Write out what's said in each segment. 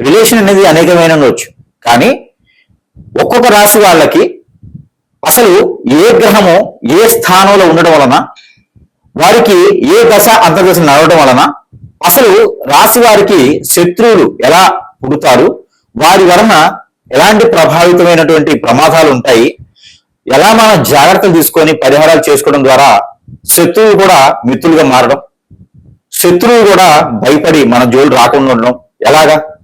Relation అనేది అనేకమైన ఉండొచ్చు కానీ ఒక్కొక్క రాశి వాళ్ళకి అసలు ఏ గ్రహము ఏ స్థానంలో ఉండడం వలన వారికి ఏ దశ అంతర్దశ నడవడం వలన అసలు రాశి వారికి శత్రువులు ఎలా పుడతారు వారి వలన ఎలాంటి ప్రభావితమైనటువంటి ప్రమాదాలు ఉంటాయి ఎలా మనం జాగ్రత్తలు తీసుకొని పరిహారాలు చేసుకోవడం ద్వారా శత్రువు కూడా మిత్రులుగా మారడం శత్రువు కూడా భయపడి మన జోలు రాకుండా ఉండడం ఎలాగా?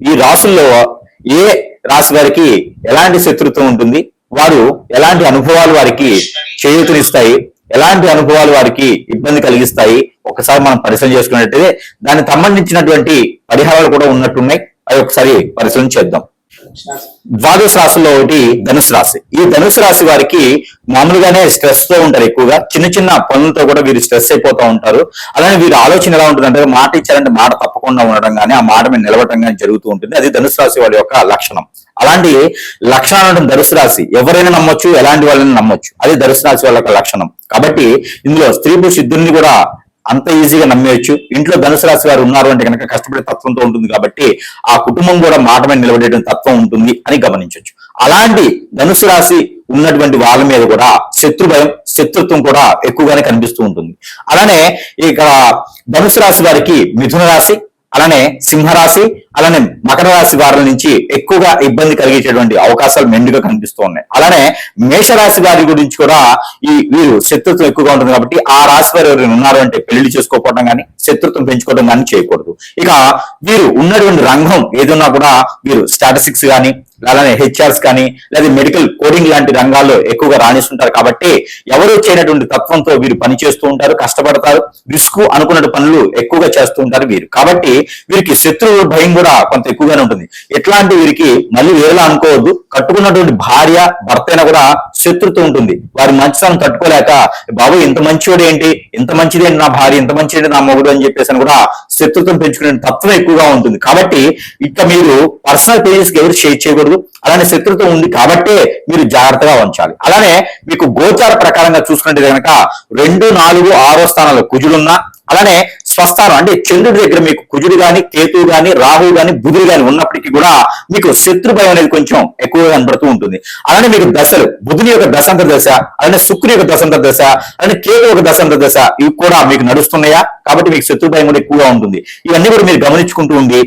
ఈ రాసుల్లో ఏ రాశి వారికి ఎలాంటి శత్రుత్వం ఉంటుంది? వారు ఎలాంటి అనుభవాలు వారికి చేయూతనిస్తాయి? ఎలాంటి అనుభవాలు వారికి ఇబ్బంది కలిగిస్తాయి? ఒకసారి మనం పరిశీలన చేసుకున్నట్టయితే దానికి సంబంధించినటువంటి పరిహారాలు కూడా ఉన్నట్టున్నాయి. అవి ఒకసారి పరిశీలన చేద్దాం. ద్వాదశ రాశుల్లో ఒకటి ధనుసు రాశి. ఈ ధనుసు రాశి వారికి మామూలుగానే స్ట్రెస్తో ఉంటారు ఎక్కువగా. చిన్న చిన్న పనులతో కూడా వీరు స్ట్రెస్ అయిపోతూ ఉంటారు. అలానే వీరి ఆలోచన ఎలా ఉంటుందంటే మాట ఇచ్చారంటే మాట తప్పకుండా ఉండడం కానీ ఆ మాట మీద నిలవటం కానీ జరుగుతూ ఉంటుంది. అది ధనుసు రాశి వారి యొక్క లక్షణం. అలాంటి లక్షణాలు ఉండడం ధనుసు రాశి ఎవరైనా నమ్మొచ్చు ఎలాంటి వాళ్ళని నమ్మొచ్చు. అది ధనుసు రాశి వాళ్ళ యొక్క లక్షణం. కాబట్టి ఇందులో స్త్రీ పురుషుద్ధుల్ని కూడా అంత ఈజీగా నమ్మేయచ్చు. ఇంట్లో ధనుసు రాశి వారు ఉన్నారు అంటే కనుక కష్టపడే తత్వంతో ఉంటుంది కాబట్టి ఆ కుటుంబం కూడా మాట మీద నిలబడేటం తత్వం ఉంటుంది అని గమనించవచ్చు అలాంటి ధనుసు రాశి ఉన్నటువంటి వాళ్ళ మీద కూడా శత్రు భయం శత్రుత్వం కూడా ఎక్కువగానే కనిపిస్తూ ఉంటుంది. అలానే ఇక ధనుసు రాశి వారికి మిథున రాశి అలానే సింహరాశి అలానే మకర రాశి వారి నుంచి ఎక్కువగా ఇబ్బంది కలిగేటటువంటి అవకాశాలు మెండుగా కనిపిస్తూ ఉన్నాయి. అలానే మేషరాశి వారి గురించి కూడా ఈ వీరు శత్రుత్వం ఎక్కువగా ఉంటుంది కాబట్టి ఆ రాశి వారు ఎవరైనా ఉన్నారు అంటే పెళ్ళి చేసుకోకపోవడం కానీ శత్రుత్వం పెంచుకోవడం కానీ చేయకూడదు. ఇక వీరు ఉన్నటువంటి రంగం ఏదన్నా కూడా వీరు స్టాటిస్టిక్స్ కానీ అలానే హెచ్ఆర్స్ కానీ లేదా మెడికల్ కోడింగ్ లాంటి రంగాల్లో ఎక్కువగా రాణిస్తుంటారు కాబట్టి ఎవరు చేయనటువంటి తత్వంతో వీరు పని చేస్తూ ఉంటారు కష్టపడతారు రిస్క్ అనుకున్న పనులు ఎక్కువగా చేస్తూ ఉంటారు వీరు. కాబట్టి వీరికి శత్రువు భయం కూడా కొంత ఎక్కువగానే ఉంటుంది. ఎట్లాంటి వీరికి మళ్ళీ వేరేలా అనుకోవద్దు. కట్టుకున్నటువంటి భార్య భర్త అయినా కూడా శత్రుత్వం ఉంటుంది. వారి మంచితనం తట్టుకోలేక బాబు ఇంత మంచివాడు ఏంటి? ఇంత మంచిదేంటి నా భార్య ఇంత మంచిదేంటి నా మొగుడు? అని చెప్పేసి అని కూడా శత్రుత్వం పెంచుకునే తత్వం ఎక్కువగా ఉంటుంది. కాబట్టి ఇక మీరు పర్సనల్ పేజెస్కి ఎవరు షేర్ చేయకూడదు. అలానే శత్రుత్వం ఉంది కాబట్టే మీరు జాగ్రత్తగా ఉంచాలి. అలానే మీకు గోచార ప్రకారంగా చూసుకుంటే కనుక రెండు నాలుగు ఆరో స్థానాలు కుజులున్నా అలానే స్వస్థానం. అంటే చంద్రుడి దగ్గర మీకు కుజుడు గాని కేతువు గాని రాహు గాని బుధుడు గాని ఉన్నప్పటికీ కూడా మీకు శత్రు భయం అనేది కొంచెం ఎక్కువగా కనబడుతూ ఉంటుంది. అలానే మీకు దశలు. బుధుని యొక్క దశాంతర దశ అలానే శుక్రుని యొక్క దశాంతర దశ అలానే కేతు యొక్క దశాంతర దశ ఇవి కూడా మీకు నడుస్తున్నాయా? కాబట్టి మీకు శత్రు భయం కూడా ఎక్కువగా ఉంటుంది. ఇవన్నీ కూడా మీరు గమనించుకుంటూ ఉండి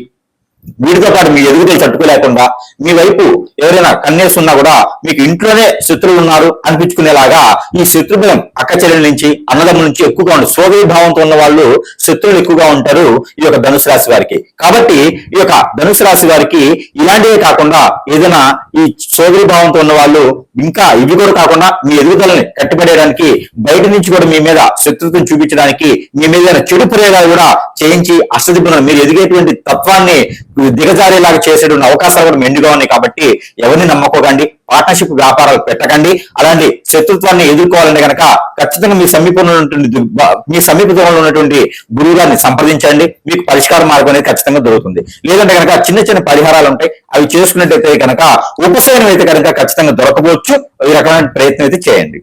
వీటితో పాటు మీ ఎదుగుదల తట్టుకోలేకుండా మీ వైపు ఎవరైనా కన్నేస్తున్నా కూడా మీకు ఇంట్లోనే శత్రువులు ఉన్నారు అనిపించుకునేలాగా ఈ శత్రుబలం అక్క చెల్లెల నుంచి అన్నదమ్ముల నుంచి ఎక్కువగా ఉంటుంది సోదరి భావంతో ఉన్న వాళ్ళు శత్రువులు ఎక్కువగా ఉంటారు ఈ యొక్క ధనుసు రాశి వారికి. కాబట్టి ఈ యొక్క ధనుసు రాశి వారికి ఇలాంటివే కాకుండా ఏదైనా ఈ సోదరి భావంతో ఉన్న వాళ్ళు ఇంకా ఇవి కూడా కాకుండా మీ ఎదుగుదలని కట్టుబడేయడానికి బయట నుంచి కూడా మీ మీద శత్రుత్వం చూపించడానికి మీ మీద చెడు ప్రయోగాలు కూడా చేయించి అష్టదిబ్బులను మీరు ఎదిగేటువంటి తత్వాన్ని దిగజారేలాగా చేసేటువంటి అవకాశాలు కూడా మెండుగా ఉన్నాయి కాబట్టి ఎవరిని నమ్మకోకండి పార్ట్నర్షిప్ వ్యాపారాలు పెట్టకండి. అలాంటి శత్రుత్వాన్ని ఎదుర్కోవాలంటే కనుక ఖచ్చితంగా మీ సమీపంలో ఉన్నటువంటి దు- మీ సమీపంలో ఉన్నటువంటి గురువు గారిని సంప్రదించండి. మీకు పరిష్కార మార్గం అనేది ఖచ్చితంగా దొరుకుతుంది. లేదంటే కనుక చిన్న చిన్న పరిహారాలు ఉంటాయి అవి చేసుకున్నట్టయితే కనుక ఉపశమనం అయితే కనుక ఖచ్చితంగా దొరకవచ్చు. ఈ రకమైన ప్రయత్నం అయితే చేయండి.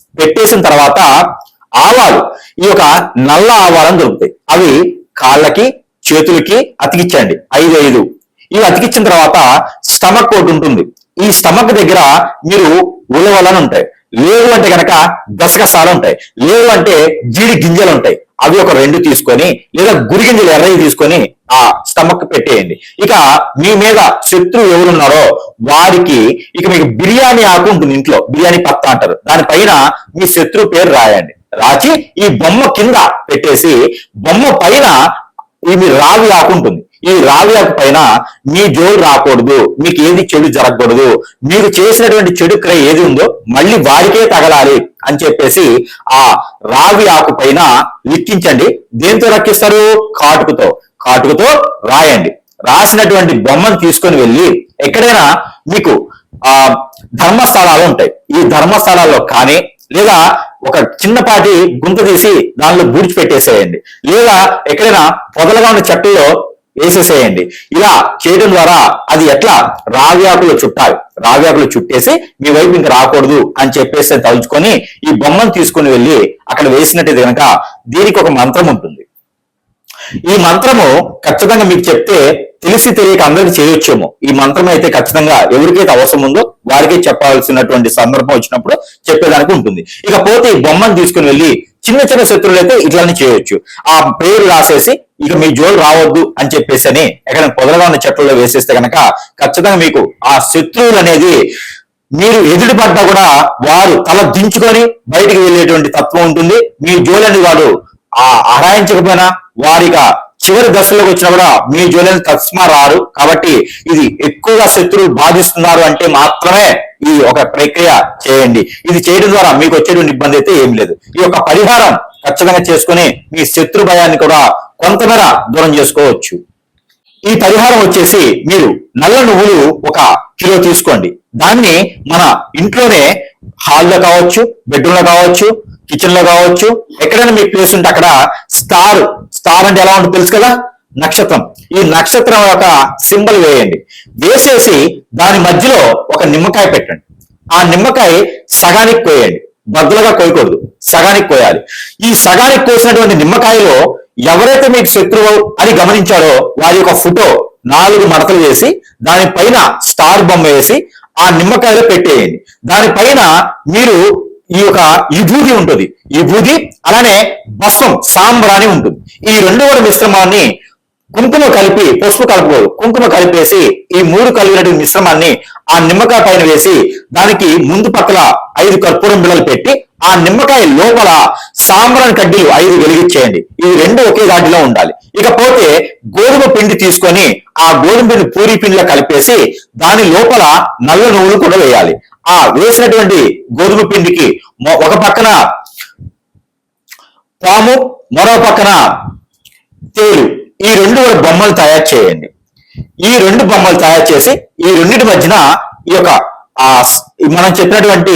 పెట్టేసిన తర్వాత ఆవాలు ఈ యొక్క నల్ల ఆవాలను దొరుకుతాయి. అవి కాళ్ళకి చేతులకి అతికించండి ఐదు ఐదు. ఇవి అతికించిన తర్వాత స్టమక్ ఒకటి ఉంటుంది. ఈ స్టమక్ దగ్గర మీరు ఉలవలను ఉంటాయి. లేవు అంటే కనుక గసగసాలు ఉంటాయి. లేవు అంటే జీడి గింజలు ఉంటాయి. అవి ఒక రెండు తీసుకొని లేదా గురిగింజలు ఎర్రవి తీసుకొని ఆ స్టమక్ పెట్టేయండి. ఇక మీ మీద శత్రువు ఎవరున్నారో వారికి ఇక మీకు బిర్యానీ ఆకు ఉంటుంది ఇంట్లో బిర్యానీ పత్తా అంటారు. దానిపైన మీ శత్రువు పేరు రాయండి. రాచి ఈ బొమ్మ కింద పెట్టేసి బొమ్మ పైన ఇది రావి ఆకు ఉంటుంది. ఈ రావి ఆకు పైన మీ జోలు రాకూడదు మీకు ఏది చెడు జరగకూడదు మీరు చేసినటువంటి చెడు క్రయ ఏది ఉందో మళ్ళీ వారికే తగలాలి. అని చెప్పేసి ఆ రావి ఆకు పైన లిక్కించండి. దేంతో రక్కిస్తారు కాటుకుతో. కాటుకుతో రాయండి. రాసినటువంటి బొమ్మను తీసుకొని వెళ్ళి ఎక్కడైనా మీకు ఆ ధర్మస్థలాలు ఉంటాయి. ఈ ధర్మస్థలాల్లో కానీ లేదా ఒక చిన్నపాటి గుంత తీసి దానిలో బూడిచి పెట్టేసేయండి. లేదా ఎక్కడైనా పొదలుగా ఉన్న చెట్టులో వేసేసేయండి. ఇలా చేయడం ద్వారా అది ఎట్లా? రావ్యాకులు చుట్టాలి. రావ్యాకులు చుట్టేసి మీ వైపు ఇంకా రాకూడదు అని చెప్పేసి తలుచుకొని ఈ బొమ్మను తీసుకుని వెళ్ళి అక్కడ వేసినట్టు కనుక దీనికి ఒక మంత్రం ఉంటుంది. ఈ మంత్రము ఖచ్చితంగా మీకు చెప్తే తెలిసి తెలియక అందరికి చేయొచ్చేమో. ఈ మంత్రం అయితే ఖచ్చితంగా ఎవరికైతే అవసరం ఉందో వారికే చెప్పాల్సినటువంటి సందర్భం వచ్చినప్పుడు చెప్పేదానికి ఉంటుంది. ఇకపోతే ఈ బొమ్మను తీసుకుని వెళ్ళి చిన్న చిన్న శత్రువులు అయితే ఇట్లానే చేయొచ్చు. ఆ పేరు రాసేసి ఇక మీ జోలు రావద్దు అని చెప్పేసి అని ఎక్కడ పొదలుగా ఉన్న చెట్లలో వేసేస్తే కనుక ఖచ్చితంగా మీకు ఆ శత్రువులు అనేది మీరు ఎదురు పడ్డా కూడా వారు తల దించుకొని బయటికి వెళ్ళేటువంటి తత్వం ఉంటుంది. మీ జోలని వాడు ఆ ఆరాయించకపోయినా వారిగా చివరి దశలోకి వచ్చినా కూడా మీ జోలిని తస్మా రారు. కాబట్టి ఇది ఎక్కువగా శత్రువులు బాధిస్తున్నారు అంటే మాత్రమే ఈ ఒక ప్రక్రియ చేయండి. ఇది చేయడం ద్వారా మీకు వచ్చేటువంటి ఇబ్బంది అయితే ఏం లేదు. ఈ యొక్క పరిహారం ఖచ్చితంగా చేసుకుని మీ శత్రు భయాన్ని కూడా కొంతమేర దూరం చేసుకోవచ్చు. ఈ పరిహారం వచ్చేసి మీరు నల్ల నువ్వులు ఒక కిలో తీసుకోండి. దాన్ని మన ఇంట్లోనే హాల్లో కావచ్చు బెడ్రూమ్లో కావచ్చు కిచెన్లో కావచ్చు ఎక్కడైనా మీ ప్లేస్ ఉంటే అక్కడ స్టార్ స్టార్ అంటే ఎలా ఉంటుంది తెలుసు కదా? నక్షత్రం. ఈ నక్షత్రం యొక్క సింబల్ వేయండి. వేసేసి దాని మధ్యలో ఒక నిమ్మకాయ పెట్టండి. ఆ నిమ్మకాయ సగానికి కోయండి. బద్దలుగా కోయకూడదు. సగానికి కోయాలి. ఈ సగానికి కోసినటువంటి నిమ్మకాయలో ఎవరైతే మీకు శత్రువు అని గమనించాడో వారి యొక్క ఫోటో నాలుగు మడతలు వేసి దానిపైన స్టార్ బొమ్మ వేసి ఆ నిమ్మకాయలో పెట్టేయండి. దానిపైన మీరు ఈ యొక్క విభూది ఉంటుంది. విభూది అలానే భస్వం సాంబ్రాణి ఉంటుంది. ఈ రెండు కూడా మిశ్రమాన్ని కుంకుమ కలిపి పసుపు కలుపుకోదు కుంకుమ కలిపేసి ఈ మూడు కలిగినటువంటి మిశ్రమాన్ని ఆ నిమ్మకాయ పైన వేసి దానికి ముందు పక్కల ఐదు కర్పూరం బిళ్ళలు పెట్టి ఆ నిమ్మకాయ లోపల సాంబ్రాన్ కడ్డీలు ఐదు వెలిగించేయండి. ఇవి రెండు ఒకే దాటిలో ఉండాలి. ఇకపోతే గోధుమ పిండి తీసుకొని ఆ గోధుమ పిండి పూరి పిండిలో కలిపేసి దాని లోపల నల్ల నువ్వులు కూడా వేయాలి. ఆ వేసినటువంటి గోధుమ పిండికి ఒక పక్కన పాము మరో పక్కన తేలు ఈ రెండు బొమ్మలు తయారు చేయండి. ఈ రెండు బొమ్మలు తయారు చేసి ఈ రెండింటి మధ్యన ఈ యొక్క ఆ మనం చెప్పినటువంటి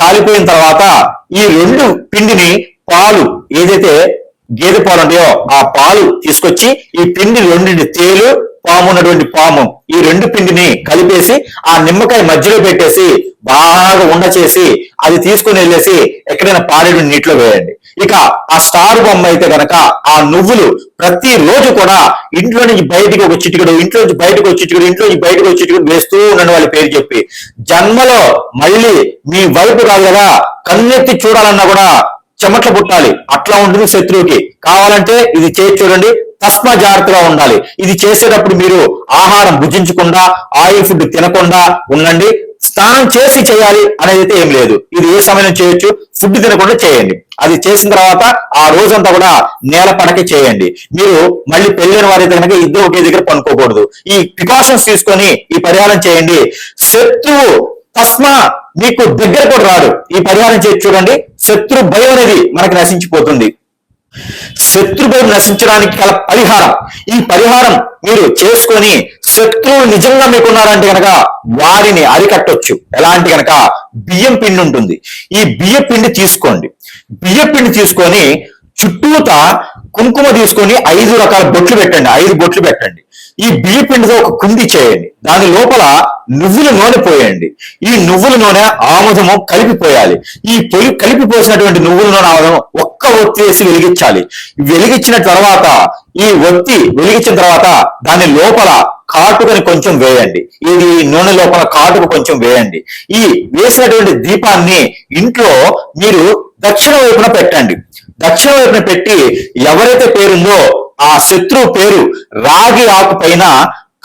కాలిపోయిన తర్వాత ఈ రెండు పిండిని పాలు ఏదైతే గేదె పాలు ఉంటాయో ఆ పాలు తీసుకొచ్చి ఈ పిండి రెండింటి తేలు పాము ఉన్నటువంటి పాము ఈ రెండు పిండిని కలిపేసి ఆ నిమ్మకాయ మధ్యలో పెట్టేసి బాగా ఉండ చేసి అది తీసుకుని వెళ్ళేసి ఎక్కడైనా పాడేడు నీటిలో వేయండి. ఇక ఆ స్టార్ బొమ్మ అయితే గనక ఆ నువ్వులు ప్రతి రోజు కూడా ఇంట్లో నుంచి బయటకు ఒక చిటికడు ఇంట్లో నుంచి బయటకు ఒక చిటికడు ఇంట్లో నుంచి బయటకు ఒక చిటికడు వేస్తూ ఉండండి వాళ్ళ పేరు చెప్పి. జన్మలో మళ్ళీ మీ వైపు కాదు కదా కన్నెత్తి చూడాలన్నా కూడా చెమట్లు పుట్టాలి. అట్లా ఉంటుంది శత్రువుకి. కావాలంటే ఇది చేసి చూడండి తస్మ జాగ్రత్తగా ఉండాలి. ఇది చేసేటప్పుడు మీరు ఆహారం భుజించకుండా ఆయిల్ ఫుడ్ తినకుండా ఉండండి. స్నానం చేసి చేయాలి అనేది అయితే ఏం లేదు. ఇది ఏ సమయం చేయొచ్చు? ఫుడ్ తినకుండా చేయండి. అది చేసిన తర్వాత ఆ రోజంతా కూడా నేల పడక చేయండి. మీరు మళ్ళీ పెళ్ళిన వారైతే కనుక ఇద్దరు ఒకే దగ్గర పనుకోకూడదు. ఈ ప్రికాషన్స్ తీసుకొని ఈ పరిహారం చేయండి. శత్రువు తస్మా మీకు దగ్గర కూడా రాడు. ఈ పరిహారం చేసి చూడండి. శత్రు భయం అనేది మనకి నశించిపోతుంది. శత్రు భయం నశించడానికి గల పరిహారం. ఈ పరిహారం మీరు చేసుకొని శత్రువులు నిజంగా మీకున్నారంటే కనుక వారిని అరికట్టొచ్చు. ఎలాంటి కనుక బియ్యం పిండి ఉంటుంది. ఈ బియ్య పిండి తీసుకోండి. బియ్య పిండి తీసుకొని చుట్టూత కుంకుమ తీసుకొని ఐదు రకాల బొట్లు పెట్టండి. ఐదు బొట్లు పెట్టండి. ఈ బియ్య పిండితో ఒక కుంది చేయండి. దాని లోపల నువ్వుల నూనె పోయండి. ఈ నువ్వుల నూనె ఆముదము కలిపిపోయాలి. ఈ పొయ్యి కలిపిపోసినటువంటి నువ్వుల నూనె ఆముదం ఒక్క ఒత్తి వేసి వెలిగించాలి. వెలిగించిన తర్వాత ఈ ఒత్తి వెలిగించిన తర్వాత దాని లోపల కాటుకని కొంచెం వేయండి. ఇది నూనె లోపల కాటుకు కొంచెం వేయండి. ఈ వేసినటువంటి దీపాన్ని ఇంట్లో మీరు దక్షిణ వైపున పెట్టండి. దక్షిణ వైపున పెట్టి ఎవరైతే పేరుందో ఆ శత్రువు పేరు రాగి ఆకు పైన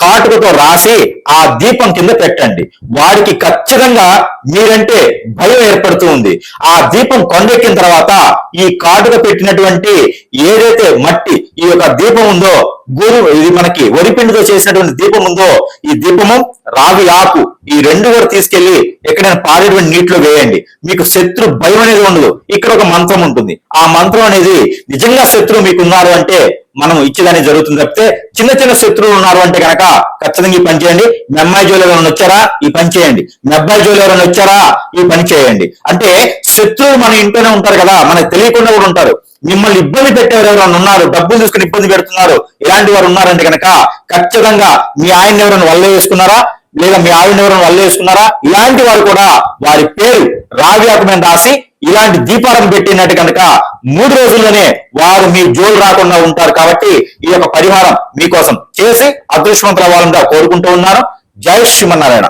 కాటుకతో రాసి ఆ దీపం కింద పెట్టండి. వాడికి ఖచ్చితంగా మీరంటే భయం ఏర్పడుతూ ఉంది. ఆ దీపం కొండెక్కిన తర్వాత ఈ కాటుక పెట్టినటువంటి ఏదైతే మట్టి ఈ యొక్క దీపం ఉందో గురు ఇది మనకి వరిపిండితో చేసినటువంటి దీపం ఉందో ఈ దీపము రావి ఆకు ఈ రెండు కూడా తీసుకెళ్ళి ఎక్కడైనా పారేటువంటి నీటిలో వేయండి. మీకు శత్రు భయం అనేది ఉండదు. ఇక్కడ ఒక మంత్రం ఉంటుంది. ఆ మంత్రం అనేది నిజంగా శత్రువు మీకు ఉన్నారు అంటే మనం ఇచ్చేదాన్ని జరుగుతుంది తప్పితే చిన్న చిన్న శత్రువులు ఉన్నారు అంటే కనుక ఖచ్చితంగా ఈ పని చేయండి. మీ అమ్మాయి జోలు ఎవరైనా వచ్చారా? ఈ పని చేయండి. మీ అబ్బాయి జోలు ఎవరైనా వచ్చారా? ఈ పని చేయండి. అంటే శత్రువులు మన ఇంట్లోనే ఉంటారు కదా మనకు తెలియకుండా కూడా ఉంటారు. మిమ్మల్ని ఇబ్బంది పెట్టేవారు ఎవరైనా ఉన్నారు డబ్బులు తీసుకుని ఇబ్బంది పెడుతున్నారు ఇలాంటి వారు ఉన్నారంటే కనుక ఖచ్చితంగా మీ ఆయన ఎవరైనా వల్ల వేసుకున్నారా లేదా మీ ఆవిడ ఎవరైనా వల్ల వేసుకున్నారా ఇలాంటి వారు కూడా వారి పేరు రావి మీద రాసి ఇలాంటి దీపాలను పెట్టినట్టు కనుక మూడు రోజుల్లోనే వారు మీ జోలు రాకుండా ఉంటారు కాబట్టి ఈ యొక్క పరిహారం మీకోసం చేసి అదృష్టవంతుల వాళ్ళంగా కోరుకుంటూ ఉన్నారు. జై శ్రీమన్నారాయణ.